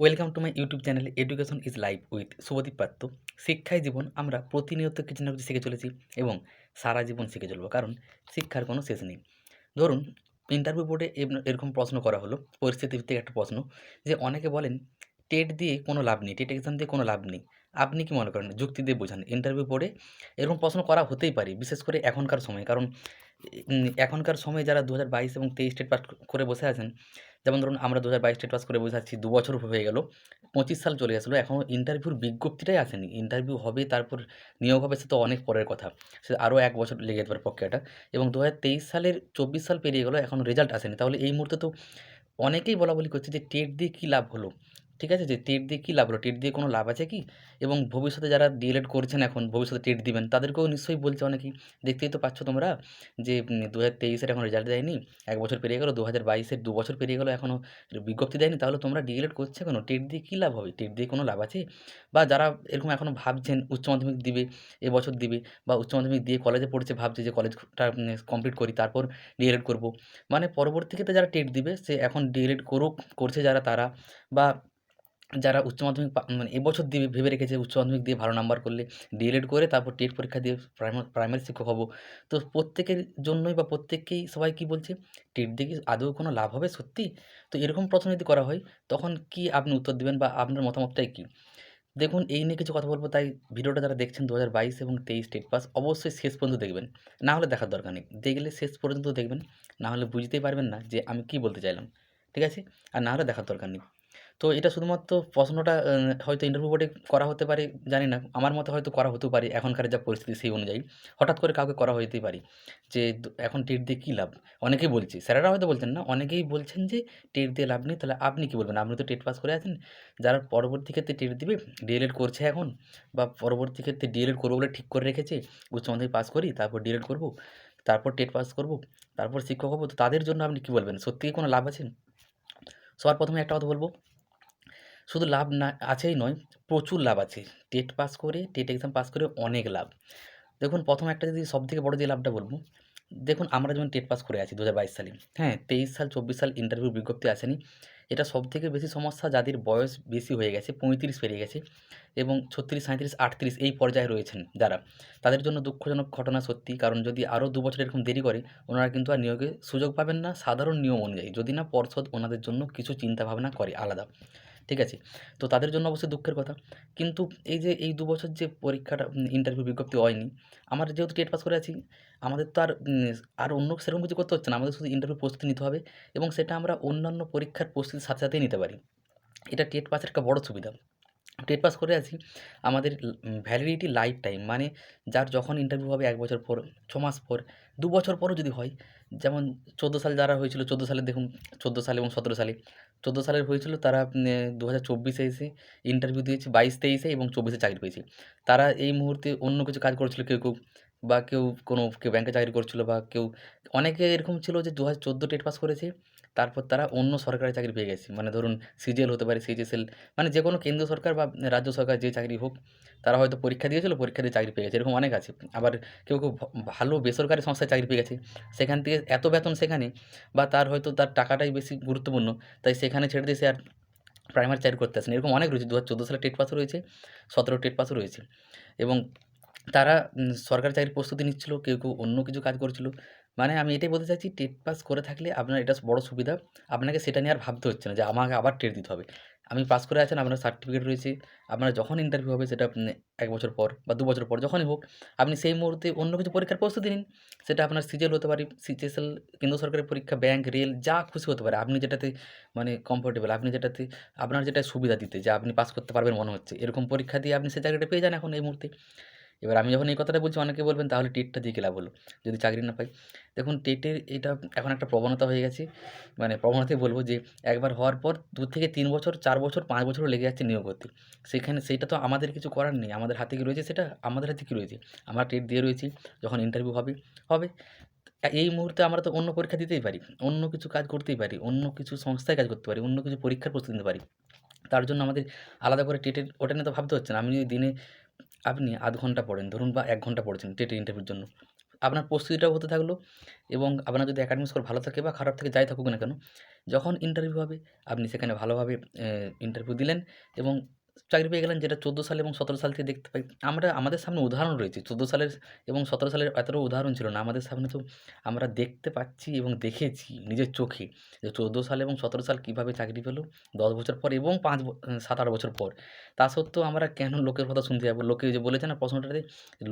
Welcome to my YouTube channel education is life with Subhadeep Patra শিক্ষায় জীবন আমরা প্রতিনিয়ত কিছু না কিছু শিখে চলেছি এবং সারা জীবন শিখে চলবো, কারণ শিক্ষার কোনো শেষ নেই। ধরুন ইন্টারভিউ বোর্ডে এরকম প্রশ্ন করা হলো, পরিস্থিতি ভিত্তিক একটা প্রশ্ন, যে অনেকে বলেন, টেট দিয়ে কোনো লাভ নেই, টেট এক্সাম দিয়ে কোনো লাভ নেই। আপনি কি মনে করেন? যুক্তি দিয়ে বোঝান। ইন্টারভিউ বোর্ডে এরকম প্রশ্ন করা হতেই পারে, বিশেষ করে এখনকার সময়, কারণ এখনকার সময় যারা দু হাজার বাইশ এবং তেইশ স্টেট পাস করে বসে আছেন যেমন ধরুন আমরা দু হাজার বাইশ স্টেট পাস করে বসে আছি দু বছর হয়ে গেল, পঁচিশ সাল চলে গেছিল এখনও ইন্টারভিউর বিজ্ঞপ্তিটাই আসেনি। ইন্টারভিউ হবে, তারপর নিয়োগ হবে, সে তো অনেক পরের কথা। সে আরও এক বছর লেগে যেতে পারে প্রক্রিয়াটা। এবং দু হাজার তেইশ সালের চব্বিশ সাল পেরিয়ে গেলো, এখনও রেজাল্ট আসেনি। তাহলে এই মুহূর্তে তো অনেকেই বলা বলি করছে যে টেট দিয়ে কী লাভ হলো? ঠিক আছে? যে টেট দিয়ে কী লাভ হলো? টেট দিয়ে কোনো লাভ আছে কি? এবং ভবিষ্যতে যারা ডিএলএড করছেন এখন, ভবিষ্যতে টেট দিবেন, তাদেরকেও নিশ্চয়ই বলছে অনেকেই। দেখতেই তো পাচ্ছ তোমরা যে দু হাজার এখন রেজাল্ট দেয়নি, এক বছর পেরিয়ে গেলো দু হাজার বাইশের দু বছর পেরিয়ে গেলো এখনও বিজ্ঞপ্তি দেয়নি। তাহলে তোমরা ডিএলএড করছে কেন? টেট দিয়ে কী লাভ হবে? টেট দিয়ে কোনো লাভ আছে? বা যারা এরকম এখনও ভাবছেন, উচ্চ মাধ্যমিক দিবে এবছর দিবে, বা উচ্চ মাধ্যমিক দিয়ে কলেজে পড়ছে, ভাবছে যে কলেজটা কমপ্লিট করি, তারপর ডিএলএড করব। মানে পরবর্তী ক্ষেত্রে যারা টেট দিবে, সে এখন ডিএলএড করুক, করছে যারা, তারা, বা যারা উচ্চ মাধ্যমিক মানে এবছর দিয়ে ভেবে রেখেছে উচ্চ মাধ্যমিক দিয়ে ভালো নাম্বার করলে ডিএলএড করে তারপর টেট পরীক্ষা দিয়ে প্রাইমা প্রাইমারি শিক্ষক হব। তো প্রত্যেকের জন্যই বা প্রত্যেককেই সবাই কী বলছে, টেট দিয়ে আদৌ কোনো লাভ হবে সত্যি? তো এরকম প্রশ্ন যদি করা হয়, তখন কি আপনি উত্তর দেবেন বা আপনার মতামতটাই কী? দেখুন, এই নিয়ে কিছু কথা বলব, তাই ভিডিওটা যারা দেখছেন দু হাজার বাইশ এবং তেইশ স্টেট পাস অবশ্যই শেষ পর্যন্ত দেখবেন। না হলে দেখার দরকার নেই। দেখলে শেষ পর্যন্ত দেখবেন, না হলে বুঝতেই পারবেন না যে আমি কী বলতে চাইলাম। ঠিক আছে? আর না হলে দেখার দরকার নেই। তো এটা শুধুমাত্র প্রশ্নটা হয়তো ইন্টারভিউ বোর্ডে করা হতে পারে, জানি না। আমার মতে হয়তো করা হতেও পারে, এখনকার যা পরিস্থিতি সেই অনুযায়ী। হঠাৎ করে কাউকে করা হতেই পারে যে এখন টেট দিয়ে কী লাভ? অনেকেই বলছে, স্যারেরা হয়তো বলছেন না, অনেকেই বলছেন যে, টেট দিয়ে লাভ নেই, তাহলে আপনি কী বলবেন? আপনি তো টেট পাস করে আছেন। যারা পরবর্তী ক্ষেত্রে টেট দিবে, ডিএলএড করছে এখন, বা পরবর্তী ক্ষেত্রে ডিএলএড করব বলে ঠিক করে রেখেছে, উচ্চ মাধ্যমিক পাস করি, তারপর ডিএলএড করব, তারপর টেট পাস করব, তারপর শিক্ষক হব, তো তাদের জন্য আপনি কী বলবেন? সত্যিই কোনো লাভ আছে? সবার প্রথমে একটা কথা বলব শুধু লাভ না, আছেই নয়, প্রচুর লাভ আছে। টেট পাস করে, টেট এক্সাম পাস করে অনেক লাভ। দেখুন, প্রথম একটা যদি সবথেকে বড় যে লাভটা বলব, দেখুন, আমরা যেমন টেট পাস করে আছি দু হাজার বাইশ সালে হ্যাঁ তেইশ সাল, চব্বিশ সাল ইন্টারভিউ বিজ্ঞপ্তি আসেনি। এটা সবথেকে বেশি সমস্যা যাদের বয়স বেশি হয়ে গেছে, পঁয়ত্রিশ পেরিয়ে গেছে এবং ছত্রিশ সাঁত্রিশ আটত্রিশ এই পর্যায়ে রয়েছেন যারা। তাদের জন্য দুঃখজনক ঘটনা সত্যি, কারণ যদি আরও দু বছর এরকম দেরি করে, ওনারা কিন্তু আর নিয়োগে সুযোগ পাবেন না। সাধারণ নিয়ম অনুযায়ী, যদি না পর্ষদ ওনাদের জন্য কিছু চিন্তা ভাবনা করে আলাদা। ঠিক আছে? তো তাদের জন্য অবশ্যই দুঃখের কথা। কিন্তু এই যে, এই দু বছর যে পরীক্ষাটা ইন্টারভিউ বিজ্ঞপ্তি হয়নি, আমার যেহেতু টেট পাস করে আছি, আমাদের তো আর আর অন্য সেরকম কিছু করতে হচ্ছে না। আমাদের শুধু ইন্টারভিউ প্রস্তুতি নিতে হবে এবং সেটা আমরা অন্যান্য পরীক্ষার প্রস্তুতির সাথে সাথেই নিতে পারি। এটা টেট পাসের একটা বড় সুবিধা। টেট পাস করে আছি, আমাদের ভ্যালিডিটি লাইফ টাইম মানে যার যখন ইন্টারভিউ হবে এক বছর পর, ছ মাস পর, দু বছর পরও যদি হয়, যেমন চোদ্দ সাল যারা হয়েছিল, চোদ্দ সালে দেখুন, চোদ্দ সালে এবং সতেরো সালে চোদ্দ সালের হয়েছিল, তারা দু হাজার চব্বিশে এসে ইন্টারভিউ দিয়েছে, বাইশ তেইশে এবং চব্বিশে চাকরি পেয়েছে। তারা এই মুহূর্তে অন্য কিছু কাজ করছিল, কেউ কেউ, বা কেউ কোনো, কেউ ব্যাংকে চাকরি করছিল বা কেউ, অনেকে এরকম ছিল যে দু হাজার চোদ্দ টেট পাস করেছে তারপর তারা অন্য সরকারি চাকরি পেয়ে গেছে। মানে ধরুন সিজিএল হতে পারে, সিজিএসএল মানে যে কোনো কেন্দ্র সরকার বা রাজ্য সরকার যে চাকরি হোক, তারা হয়তো পরীক্ষা দিয়েছিল, পরীক্ষা দিয়ে চাকরি পেয়ে গেছে, এরকম অনেক আছে। আবার কেউ কেউ ভালো বেসরকারি সংস্থায় চাকরি পেয়ে গেছে। সেখান থেকে এত বেতন সেখানে বা তার হয়তো তার টাকাটাই বেশি গুরুত্বপূর্ণ, তাই সেখানে ছেড়ে দিয়ে সে আর প্রাইমারি চাকরি করতে আসেন। এরকম অনেক রয়েছে দু হাজার চোদ্দ সালে টেট পাসও রয়েছে, সতেরো টেট পাসও রয়েছে। এবং তারা সরকারি চাকরির প্রস্তুতি নিচ্ছিল, কেউ কেউ অন্য কিছু কাজ করছিল। মানে আমি এটাই বলতে চাইছি, টেট পাস করে থাকলে আপনার এটা বড় সুবিধা। আপনাকে সেটা নিয়ে আর ভাবতে হচ্ছে না যে আমাকে আবার টেট দিতে হবে। আমি পাস করে আছেন আপনার সার্টিফিকেট রয়েছে, আপনার যখন ইন্টারভিউ হবে সেটা এক বছর পর বা দু বছর পর যখনই হোক, আপনি সেই মুহূর্তে অন্য কিছু পরীক্ষার প্রস্তুতি নিন। সেটা আপনার সিজিএল হতে পারে সিজিএসএল কেন্দ্র সরকারি পরীক্ষা ব্যাংক রেল যা খুশি হতে পারে। আপনি যেটাতে মানে কমফোর্টেবল আপনি যেটাতে আপনার যেটা সুবিধা দিতে, যে আপনি পাস করতে পারবেন মনে হচ্ছে। এরকম পরীক্ষা দিয়ে আপনি সেই জায়গাটা পেয়ে যান এখন এই মুহূর্তে। এবার আমি যখন এই কথাটা বলছি, অনেকে বলবেন, তাহলে টেটটা দিয়ে লাভ হলো? যদি চাকরি না পাই। দেখুন, টেটের এটা এখন একটা প্রবণতা হয়ে গেছে। মানে প্রবণতাই বলব যে, একবার হওয়ার পর দু থেকে তিন বছর, চার বছর, পাঁচ বছরও লেগে যাচ্ছে নিয়োগ হতে সেখানে সেইটা তো আমাদের কিছু করার নেই। আমাদের হাতে কী রয়েছে সেটা? আমাদের হাতে কী রয়েছে? আমরা টেট দিয়ে রয়েছি, যখন ইন্টারভিউ হবে হবে। এই মুহূর্তে আমরা তো অন্য পরীক্ষা দিতেই পারি, অন্য কিছু কাজ করতেই পারি, অন্য কিছু সংস্থায় কাজ করতে পারি, অন্য কিছু পরীক্ষার প্রস্তুতি নিতে পারি। তার জন্য আমাদের আলাদা করে টেটের ওটা নিয়ে তো ভাবতে হচ্ছে না। আমি যদি দিনে আপনি আধ ঘণ্টা পড়েন, ধরুন বা এক ঘণ্টা পড়েছেন টেটের ইন্টারভিউর জন্য। আপনার প্রস্তুতিটাও হতে থাকল এবং আপনার যদি একাডেমিক স্কোর ভালো থাকে বা খারাপ থাকে, যাই থাকুক না কেন, যখন ইন্টারভিউ হবে, আপনি সেখানে ভালোভাবে ইন্টারভিউ দিলেন এবং চাকরি পেয়ে গেলেন যেটা চোদ্দ সাল এবং সতেরো সাল থেকে দেখতে পাই। আমরা, আমাদের সামনে উদাহরণ রয়েছে। চোদ্দ সালের এবং সতেরো সালের এতটা উদাহরণ ছিল না। আমাদের সামনে তো আমরা দেখতে পাচ্ছি এবং দেখেছি নিজের চোখে যে চোদ্দ সাল এবং সতেরো সাল কীভাবে চাকরি পেল দশ বছর পর এবং পাঁচ সাত আট বছর পর। তা সত্ত্বেও আমরা কেন লোকের কথা শুনতে যাব? লোকে যে বলেছে না প্রশ্নটাতে,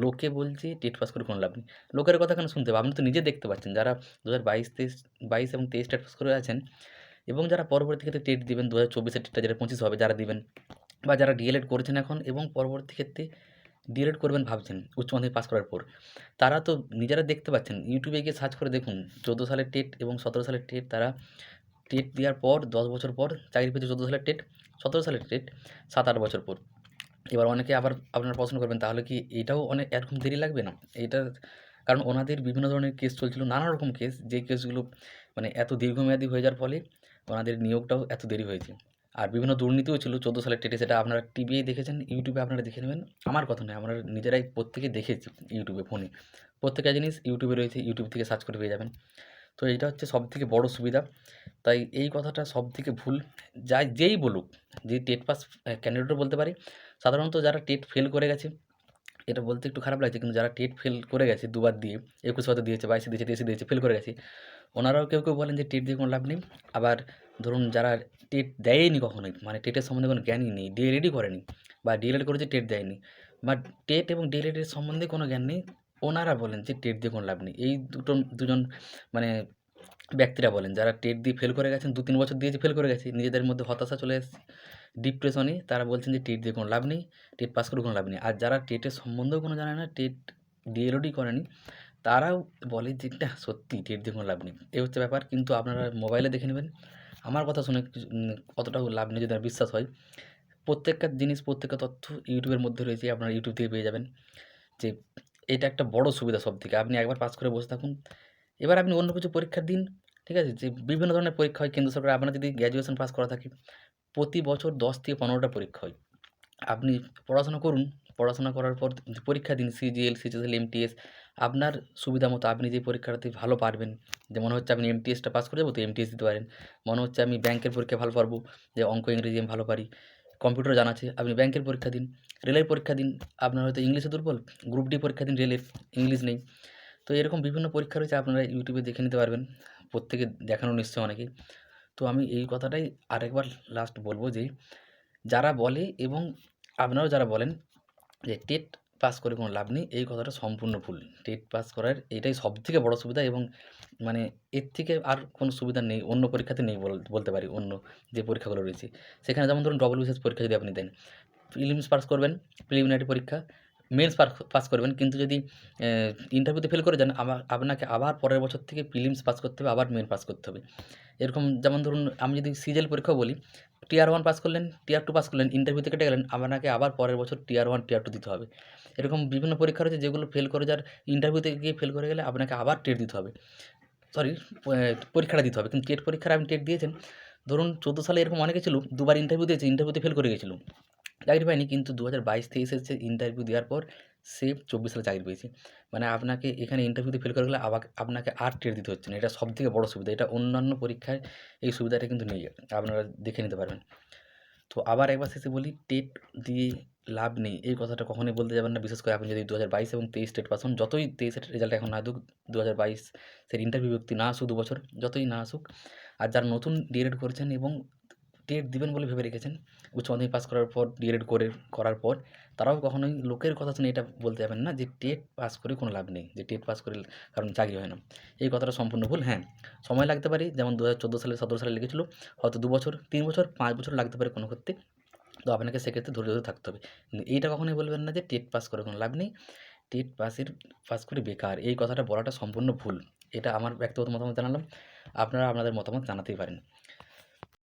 লোকে বলছে টেট পাস করে কোনো লাভ নেই। লোকের কথা কেন শুনতে হবে? আপনি তো নিজে দেখতে পাচ্ছেন। যারা দু হাজার বাইশ তেইশ, বাইশ এবং তেইশ টেট পাস করে আছেন এবং যারা পরবর্তী ক্ষেত্রে টেট দিবেন দু হাজার চব্বিশের টেটটা যেটা পঁচিশ হবে, যারা দিবেন বা যারা ডিএলএড করেছেন এখন এবং পরবর্তী ক্ষেত্রে ডিএলএড করবেন ভাবছেন, উচ্চ মাধ্যমিক পাস করার পর, তারা তো নিজেরা দেখতে পাচ্ছেন ইউটিউবে গিয়ে সার্চ করে দেখুন, চোদ্দ সালের টেট এবং সতেরো সালের টেট তারা টেট দেওয়ার পর, দশ বছর পর, চাকরি পেয়েছে চোদ্দ সালের টেট সতেরো সালের টেট সাত আট বছর পর। এবার অনেকে আবার আপনারা প্রশ্ন করবেন, তাহলে কি এটাও অনেক এরকম দেরি লাগবে না? এটার কারণ ওনাদের বিভিন্ন ধরনের কেস চলছিল, নানা রকম কেস যে কেসগুলো মানে এত দীর্ঘমেয়াদী হয়ে যাওয়ার ফলে ওনাদের নিয়োগটাও এত দেরি হয়েছে। আর বিভিন্ন দুর্নীতিও ছিল, চোদ্দ সালের টেটে সেটা আপনারা টিভিতে দেখেছেন, ইউটিউবে আপনারা দেখে নেবেন। আমার কথা নয়, আমরা নিজেরাই প্রত্যেকে দেখেছি ইউটিউবে, ফোনে। প্রত্যেকটা জিনিস ইউটিউবে রয়েছে, ইউটিউব থেকে সার্চ করে পেয়ে যাবেন। তো এইটা হচ্ছে সবথেকে বড় সুবিধা। তাই এই কথাটা সবথেকে ভুল। যাই, যেই বলুক, যে টেট পাস ক্যান্ডিডেটও বলতে পারি। সাধারণত যারা টেট ফেল করে গেছে, এটা বলতে একটু খারাপ লাগছে, কিন্তু যারা টেট ফেল করে গেছে দুবার দিয়ে, একুশ হয়তো দিয়েছে, বাইশে দিয়েছে, তেইশে দিয়েছে ফেল করে গেছে ওনারাও কেউ কেউ বলেন যে টেট দিয়ে কোনো লাভ নেই। আবার ধরুন যারা টেট দেয়নি কখনোই মানে টেটের সম্বন্ধে কোনো জ্ঞানই নেই ডিএলএডই করেনি বা ডিএলএড করেছে টেট দেয়নি, বা টেট এবং ডিএলএডের সম্বন্ধে কোনো জ্ঞান নেই, ওনারা বলেন যে টেট দিয়ে কোনো লাভ নেই। এই দুটো, দুজন মানে ব্যক্তিরা বলেন, যারা টেট দিয়ে ফেল করে গেছেন দু তিন বছর দিয়েছে ফেল করে গেছে, নিজেদের মধ্যে হতাশা চলে এসেছে ডিপ্রেশনে তারা বলছেন যে টেট দিয়ে কোনো লাভ নেই, টেট পাস করে কোনো লাভ নেই। আর যারা টেটের সম্বন্ধেও কোনো জানে না, টেট ডিএলওডি করেনি তারাও বলে যে, না, সত্যি টেট দিয়ে কোনো লাভ নেই। এই হচ্ছে ব্যাপার। কিন্তু আপনারা মোবাইলে দেখে নেবেন। আমার কথা শুনে অতটাও লাভ নেই যদি বিশ্বাস হয়। প্রত্যেকটা জিনিস, প্রত্যেকটা তথ্য ইউটিউবের মধ্যে রয়েছে, আপনারা ইউটিউব থেকে পেয়ে যাবেন। যে, এটা একটা বড় সুবিধা সব থেকে আপনি একবার পাস করে বসে থাকুন। এবার আপনি অন্য কিছু পরীক্ষার দিন, ঠিক আছে? যে, বিভিন্ন ধরনের পরীক্ষা হয়। কেন্দ্র সরকার আপনার যদি গ্র্যাজুয়েশন পাস করা থাকে, প্রতি বছর দশ থেকে পনেরোটা পরীক্ষা হয়। আপনি পড়াশোনা করুন। পড়াশোনা করার পর, পরীক্ষা দিন সিজিএল সিজিএল এমটিএস আপনার সুবিধা মতো আপনি যে পরীক্ষাটাতে ভালো পারবেন, যে মনে হচ্ছে আপনি এমটিএসটা পাস করে যাব, তো এমটিএস দিতে পারেন। মনে হচ্ছে আমি ব্যাংকের পরীক্ষা ভালো পারব, যে অঙ্ক, ইংরেজি আমি ভালো পারি। কম্পিউটার জানা আছে, আপনি ব্যাংকের পরীক্ষা দিন, রেলের পরীক্ষা দিন, আপনার হয়তো ইংলিশে দুর্বল গ্রুপ ডি পরীক্ষা দিন রেলের ইংলিশ নেই। তো এরকম বিভিন্ন পরীক্ষা রয়েছে, আপনারা ইউটিউবে দেখে নিতে পারবেন, প্রত্যেকে দেখানো নিশ্চয় অনেকেই তো আমি এই কথাটাই আরেকবার লাস্ট বলব যে, যারা বলে এবং আপনারাও যারা বলেন যে টেট পাস করে কোনো লাভ নেই। এই কথাটা সম্পূর্ণ ভুল। টেট পাস করার এটাই সব থেকে বড়ো সুবিধা এবং মানে এর থেকে আর কোনো সুবিধা নেই, অন্য পরীক্ষাতে নেই বল- বলতে পারি অন্য যে পরীক্ষাগুলো রয়েছে। সেখানে যেমন ধরুন ডবল বিশেষ পরীক্ষা যদি আপনি দেন প্রিলিমস পাস করবেন প্রিলিমিনারি পরীক্ষা মেন্স পাস করবেন। কিন্তু যদি ইন্টারভিউতে ফেল করে যান আবার আপনাকে আবার পরের বছর থেকে প্রিলিমস পাস করতে হবে, আবার মেন পাস করতে হবে। এরকম যেমন ধরুন আমি যদি সিজিএল পরীক্ষাও বলি টিয়ার ওয়ান পাস করলেন টিয়ার টু পাস করলেন ইন্টারভিউতে কেটে গেলেন, আপনাকে আবার পরের বছর টিয়ার ওয়ান টিয়ার টু দিতে হবে। এরকম বিভিন্ন পরীক্ষা রয়েছে, যেগুলো ফেল করে যার ইন্টারভিউতে গিয়ে ফেল করে গেলে আপনাকে আবার টেট দিতে হবে। সরি পরীক্ষাটা দিতে হবে। কিন্তু টেট পরীক্ষার আপনি টেট দিয়েছেন, ধরুন চোদ্দ সালে এরকম অনেকে ছিল, দুবার ইন্টারভিউ দিয়েছে ইন্টারভিউতে ফেল করে গেছিল। চাকরি পায়নি, কিন্তু দু হাজার বাইশ তেইশে ইন্টারভিউ দেওয়ার পর সে চব্বিশ সালে চাকরি পেয়েছে। মানে আপনাকে এখানে ইন্টারভিউতে ফেল করে গেলে আপনাকে আর টেট দিতে হচ্ছে না। এটা সব থেকে বড়ো সুবিধা। এটা অন্যান্য পরীক্ষায় এই সুবিধাটা কিন্তু নেই আপনারা দেখে নিতে পারবেন। তো আবার একবার শেষে বলি, টেট দিয়ে লাভ নেই। এই কথাটা কখনোই বলতে যাবেন না। বিশেষ করে আপনি যদি দু হাজার বাইশ এবং তেইশ টেট পাস হন, যতই তেইশের রেজাল্ট এখন না দুক দু হাজার বাইশ সের ইন্টারভিউ ব্যক্তি না আসুক দু বছর, যতই না আসুক, আর যারা নতুন ডিএড করেছেন এবং টেট দিবেন বলে ভেবে রেখেছেন। উচ্চ মাধ্যমিক পাস করার পর ডিএড করে, করার পর তারাও কখনোই লোকের কথা শুনে এটা বলতে যাবেন না যে টেট পাস করে কোনো লাভ নেই, যে টেট পাস করে কারণ চাকরি হয় না। এই কথাটা সম্পূর্ণ ভুল হ্যাঁ। সময় লাগতে পারে, যেমন দু হাজার চোদ্দ সালে, সতেরো সালে লেগেছিলো হয়তো দু বছর, তিন বছর, পাঁচ বছর লাগতে পারে কোনো ক্ষেত্রে। তো আপনাকে সেক্ষেত্রে ধৈর্য ধরে থাকতে হবে। কিন্তু এইটা কখনোই বলবেন না যে টেট পাস করে কোনো লাভ নেই, টেট পাসের, পাস করে বেকার। এই কথাটা বলাটা সম্পূর্ণ ভুল। এটা আমার ব্যক্তিগত মতামত জানালাম। আপনারা আপনাদের মতামত জানাতেই পারেন।